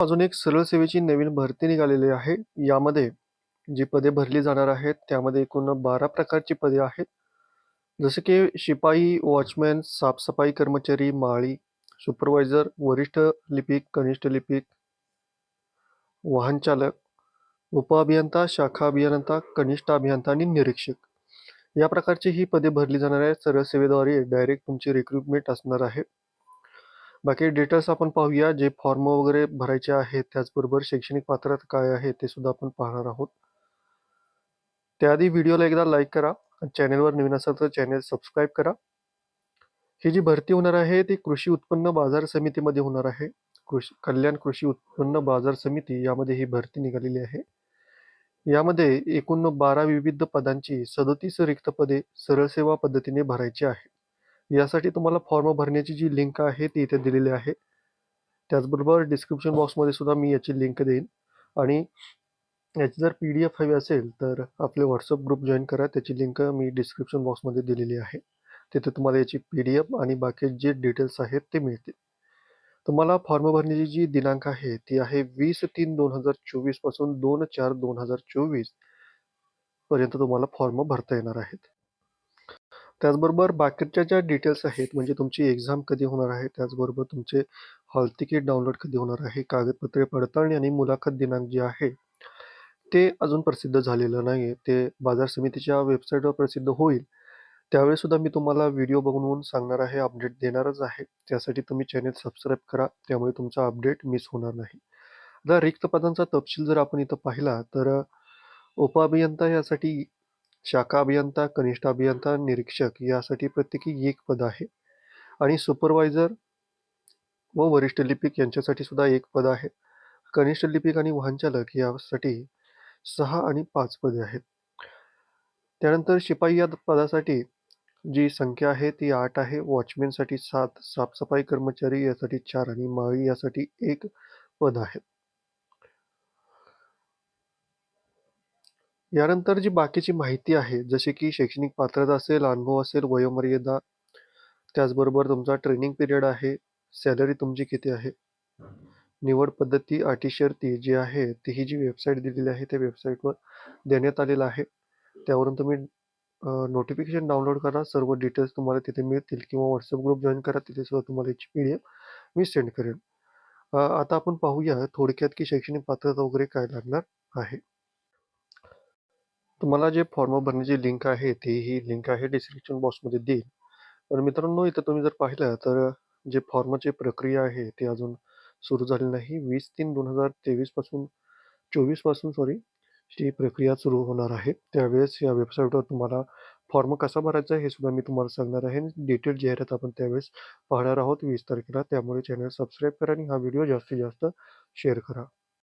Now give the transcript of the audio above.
अजून एक सरळ सेवेची नवीन भरती निघालेली आहे. यामध्ये जी पदे भरली जाणार आहेत त्यामध्ये एकूण बारा प्रकारची पदे आहेत. जसे की शिपाई वॉचमॅन साफसफाई कर्मचारी माळी सुपरवायझर वरिष्ठ लिपिक कनिष्ठ लिपिक वाहन चालक उपअभियंता शाखा अभियंता कनिष्ठ अभियंता आणि निरीक्षक. या प्रकारची ही पदे भरली जाणार आहेत. सरळ सेवेद्वारे डायरेक्ट तुमची रिक्रुटमेंट असणार आहे. बाकी डिटेल्स आपण पाहूया. जे फॉर्म वगैरे भरायचे आहेत त्याचबरोबर शैक्षणिक पात्रता काय आहे ते सुद्धा आपण पाहणार आहोत. त्याआधी व्हिडिओला एकदा लाईक करा चॅनेलवर नवीन असाल तर चॅनेल सबस्क्राईब करा. ही जी भरती होणार आहे ती कृषी उत्पन्न बाजार समितीमध्ये होणार आहे. कृषी कल्याण कृषी उत्पन्न बाजार समिती यामध्ये ही भरती निघालेली आहे. यामध्ये एकूण बारा विविध पदांची सदोतीस रिक्त पदे सरळ सेवा पद्धतीने भरायची आहे. यासाठी तुम्हाला फॉर्म भरण्याची जी लिंक आहे ती इथे दिलेली आहे. त्याचबरोबर डिस्क्रिप्शन बॉक्समध्ये सुद्धा मी याची लिंक देईन. आणि याची जर पी डी एफ हवी असेल तर आपले व्हॉट्सअप ग्रुप जॉईन करा. त्याची लिंक मी डिस्क्रिप्शन बॉक्समध्ये दिलेली आहे. तिथे तुम्हाला याची पी डी एफ आणि बाकी जे डिटेल्स आहेत ते मिळतील. तुम्हाला फॉर्म भरण्याची जी दिनांक आहे ती आहे वीस तीन दोन हजार चोवीसपासून दोन चार दोन हजार चोवीसपर्यंत तुम्हाला फॉर्म भरता येणार आहेत. त्याचबरोबर बाकीच्या ज्या डिटेल्स आहेत म्हणजे तुमची एक्झाम कधी होणार आहे त्याचबरोबर तुमचे हॉल तिकीट डाउनलोड कधी होणार आहे कागदपत्रे पडताळणी आणि मुलाखत दिनांक जे आहे ते अजून प्रसिद्ध झालेलं नाही आहे ते बाजार समितीच्या वेबसाईटवर प्रसिद्ध होईल. त्यावेळीसुद्धा मी तुम्हाला व्हिडिओ बघून सांगणार आहे अपडेट देणारच आहे. त्यासाठी तुम्ही चॅनेल सबस्क्राईब करा त्यामुळे तुमचा अपडेट मिस होणार नाही. आता रिक्त पदांचा तपशील जर आपण इथं पाहिला तर उपअभियंता यासाठी शाखा अभियंता कनिष्ठ अभियंता निरीक्षक यासाठी प्रत्येकी एक पद आहे. आणि सुपरवायझर व वरिष्ठ लिपिक यांच्यासाठी सुद्धा एक पद आहे. कनिष्ठ लिपिक आणि वाहनचालक यासाठी सहा आणि पाच पदे आहेत. त्यानंतर शिपाई या पदासाठी जी संख्या आहे ती आठ आहे. वॉचमॅनसाठी सात साफसफाई कर्मचारी यासाठी चार आणि माळी यासाठी एक पद आहे. यानंतर जी बाकीची माहिती आहे जसे की शैक्षणिक पात्रता असेल अनुभव असेल वयोमर्यादा त्याचबरोबर तुमचा ट्रेनिंग पिरियड आहे सॅलरी तुमची किती आहे निवड पद्धती अटी शर्ती जी आहे ती ही जी वेबसाईट दिलेली आहे त्या वेबसाईटवर देण्यात आलेलं आहे. त्यावरून तुम्ही नोटिफिकेशन डाउनलोड करा सर्व डिटेल्स तुम्हाला तिथे मिळतील किंवा व्हॉट्सअप ग्रुप जॉईन करा तिथे सुद्धा तुम्हाला याची पी डी एफ मी सेंड करेन. आता आपण पाहूया थोडक्यात की शैक्षणिक पात्रता वगैरे काय लागणार आहे. तुम्हाला जे फॉर्म भरण्याची लिंक आहे ती ही लिंक आहे डिस्क्रिप्शन बॉक्समध्ये देईल. पण मित्रांनो इथं तुम्ही जर पाहिलं तर जे फॉर्मची प्रक्रिया आहे ती अजून सुरू झाली नाही. वीस तीन दोन हजार तेवीसपासून चोवीसपासून सॉरी ही प्रक्रिया सुरू होणार आहे. त्यावेळेस या वेबसाईटवर तुम्हाला फॉर्म कसा भरायचा हे सुद्धा मी तुम्हाला सांगणार आहे. डिटेल जाहिरात आपण त्यावेळेस पाहणार आहोत वीस तारखेला. त्यामुळे चॅनल सबस्क्राईब करा आणि हा व्हिडिओ जास्तीत जास्त शेअर करा.